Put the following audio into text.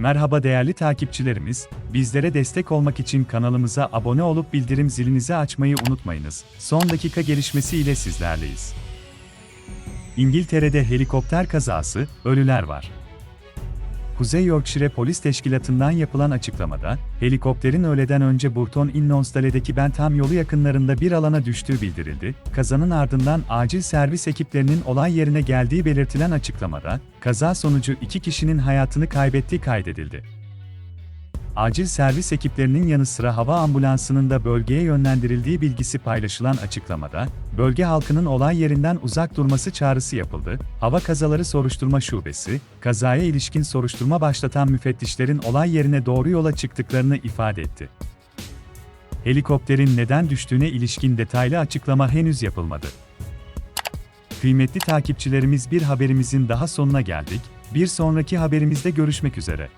Merhaba değerli takipçilerimiz, bizlere destek olmak için kanalımıza abone olup bildirim zilinizi açmayı unutmayınız. Son dakika gelişmesi ile sizlerleyiz. İngiltere'de helikopter kazası, ölüler var. Kuzey Yorkshire Polis Teşkilatı'ndan yapılan açıklamada, helikopterin öğleden önce Burton-in-Lonsdale'deki Bentham yolu yakınlarında bir alana düştüğü bildirildi. Kazanın ardından acil servis ekiplerinin olay yerine geldiği belirtilen açıklamada, kaza sonucu iki kişinin hayatını kaybettiği kaydedildi. Acil servis ekiplerinin yanı sıra hava ambulansının da bölgeye yönlendirildiği bilgisi paylaşılan açıklamada, bölge halkının olay yerinden uzak durması çağrısı yapıldı. Hava Kazaları Soruşturma Şubesi, kazaya ilişkin soruşturma başlatan müfettişlerin olay yerine doğru yola çıktıklarını ifade etti. Helikopterin neden düştüğüne ilişkin detaylı açıklama henüz yapılmadı. Kıymetli takipçilerimiz bir haberimizin daha sonuna geldik. Bir sonraki haberimizde görüşmek üzere.